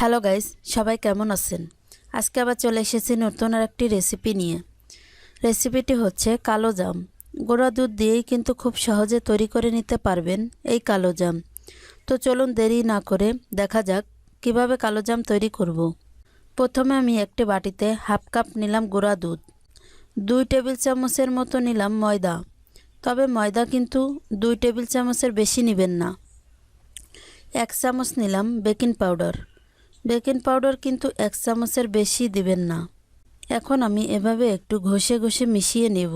Hello guys, সবাই কেমন আছেন? আজকে আবার চলে এসেছি নতুন আর একটি রেসিপি নিয়ে। রেসিপিটি হচ্ছে কালো জাম। গোড়া দুধ দিয়েই কিন্তু খুব সহজে তৈরি করে নিতে পারবেন এই কালো জাম। তো চলুন দেরি না করে দেখা যাক কীভাবে কালো জাম তৈরি করব। প্রথমে আমি একটি বাটিতে হাফ কাপ নিলাম গুঁড়া দুধ। দুই টেবিল চামচের মতো নিলাম ময়দা। তবে ময়দা কিন্তু দুই টেবিল চামচের বেশি নেবেন না। এক চামচ নিলাম বেকিং পাউডার। বেকিং পাউডার কিন্তু এক চামচের বেশি দিবেন না। এখন আমি এভাবে একটু ঘষে ঘষে মিশিয়ে নেব,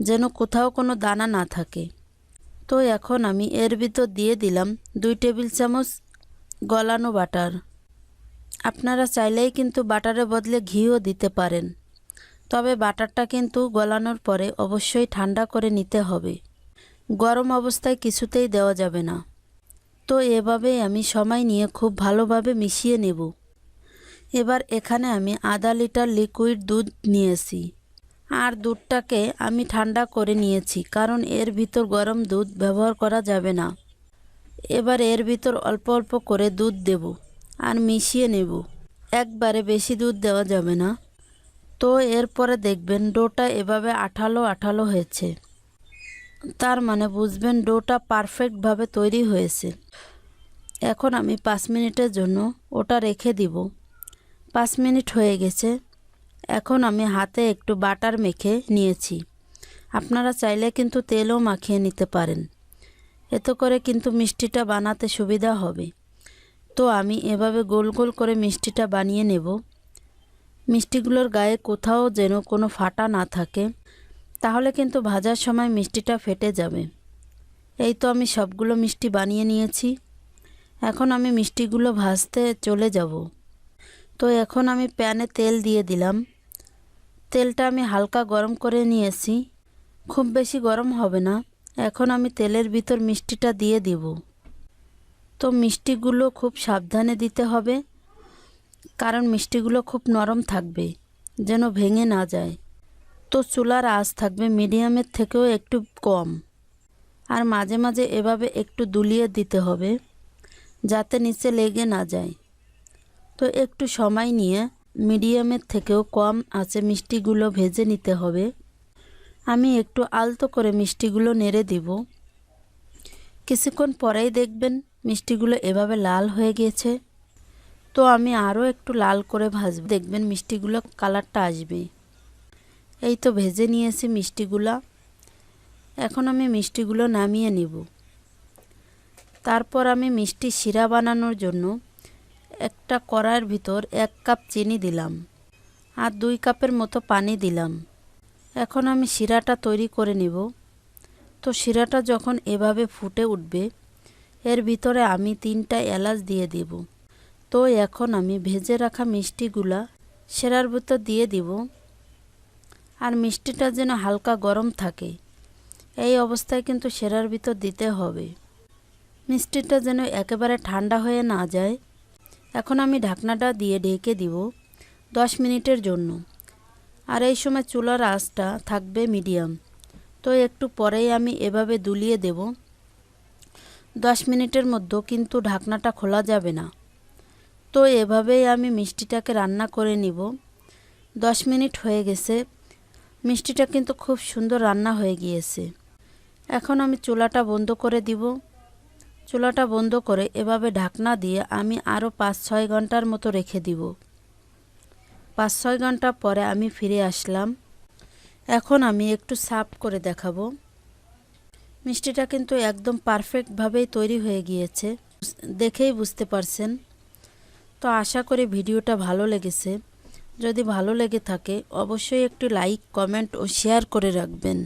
যেন কোথাও কোনো দানা না থাকে। তো এখন আমি এর ভিতর দিয়ে দিলাম দুই টেবিল চামচ গলানো বাটার। আপনারা চাইলেই কিন্তু বাটারের বদলে ঘিও দিতে পারেন, তবে বাটারটা কিন্তু গলানোর পরে অবশ্যই ঠান্ডা করে নিতে হবে। গরম অবস্থায় কিছুতেই দেওয়া যাবে না। তো এভাবেই আমি সময় নিয়ে খুব ভালোভাবে মিশিয়ে নেব। এবার এখানে আমি আধা লিটার লিকুইড দুধ নিয়েছি। আর দুধটাকে আমি ঠান্ডা করে নিয়েছি, কারণ এর ভিতর গরম দুধ ব্যবহার করা যাবে না। এবার এর ভিতর অল্প অল্প করে দুধ দেব আর মিশিয়ে নেব। একবারে বেশি দুধ দেওয়া যাবে না। তো এরপরে দেখবেন ডোটা এভাবে আঠালো আঠালো হয়েছে। তার মানে বুঝবেন ডোটা পারফেক্টভাবে তৈরি হয়েছে। এখন আমি পাঁচ মিনিটের জন্য ওটা রেখে দিব। পাঁচ মিনিট হয়ে গেছে। এখন আমি হাতে একটু বাটার মেখে নিয়েছি। আপনারা চাইলে কিন্তু তেলও মাখিয়ে নিতে পারেন। এতে করে কিন্তু মিষ্টিটা বানাতে সুবিধা হবে। তো আমি এভাবে গোল গোল করে মিষ্টিটা বানিয়ে নেব। মিষ্টিগুলোর গায়ে কোথাও যেন কোনো ফাটা না থাকে। তাহলে কিন্তু ভাজার সময় মিষ্টিটা ফেটে যাবে। এই তো আমি সবগুলো মিষ্টি বানিয়ে নিয়েছি। এখন আমি মিষ্টিগুলো ভাজতে চলে যাব। তো এখন আমি প্যানে তেল দিয়ে দিলাম। তেলটা আমি হালকা গরম করে নিয়েছি। খুব বেশি গরম হবে না। এখন আমি তেলের ভিতর মিষ্টিটা দিয়ে দিব। তো মিষ্টিগুলো খুব সাবধানে দিতে হবে। কারণ মিষ্টিগুলো খুব নরম থাকবে, যেন ভেঙে না যায়। তো চুলার আঁচ থাকবে মিডিয়ামের থেকেও একটু কম। আর মাঝে মাঝে এভাবে একটু দুলিয়ে দিতে হবে, যাতে নিচে লেগে না যায়। তো একটু সময় নিয়ে মিডিয়ামের থেকেও কম আছে মিষ্টিগুলো ভেজে নিতে হবে। আমি একটু আলতো করে মিষ্টিগুলো নেড়ে দিব। কিছুক্ষণ পরেই দেখবেন মিষ্টিগুলো এভাবে লাল হয়ে গিয়েছে। তো আমি আরও একটু লাল করে ভাজব, দেখবেন মিষ্টিগুলো কালারটা আসবে। এই তো ভেজে নিয়েছি মিষ্টিগুলো। এখন আমি মিষ্টিগুলো নামিয়ে নিব। তারপর আমি মিষ্টি শিরা বানানোর জন্য একটা কড়াইয়ের ভিতর এক কাপ চিনি দিলাম আর দুই কাপের মতো পানি দিলাম। এখন আমি শিরাটা তৈরি করে নিব। তো শিরাটা যখন এভাবে ফুটে উঠবে, এর ভিতরে আমি তিনটা এলাচ দিয়ে দিব। তো এখন আমি ভেজে রাখা মিষ্টিগুলা সেরার ভিতর দিয়ে দিব। আর মিষ্টিটা যেন হালকা গরম থাকে। এই অবস্থায় কিন্তু সেরার ভিতর দিতে হবে। মিষ্টিটা যেন একেবারে ঠান্ডা হয়ে না যায়। এখন আমি ঢাকনাটা দিয়ে ঢেকে দিব দশ মিনিটের জন্য। আর এই সময় চুলার আঁচটা থাকবে মিডিয়াম। তো একটু পরেই আমি এভাবে দুলিয়ে দেব। দশ মিনিটের মধ্যে কিন্তু ঢাকনাটা খোলা যাবে না। তো এভাবেই আমি মিষ্টিটাকে রান্না করে নিব। দশ মিনিট হয়ে গেছে। মিষ্টিটা কিন্তু খুব সুন্দর রান্না হয়ে গিয়েছে। এখন আমি চুলাটা বন্ধ করে দিব। চুলাটা বন্ধ করে এভাবে ঢাকনা দিয়ে আমি আরও পাঁচ ছয় ঘণ্টার মতো রেখে দিব। পাঁচ ছয় ঘণ্টা পরে আমি ফিরে আসলাম। এখন আমি একটু সাফ করে দেখাবো। মিষ্টিটা কিন্তু একদম পারফেক্টভাবেই তৈরি হয়ে গিয়েছে। দেখেই বুঝতে পারছেন। তো আশা করি ভিডিওটা ভালো লেগেছে। যদি ভালো লেগে থাকে অবশ্যই একটি লাইক কমেন্ট ও শেয়ার করে রাখবেন।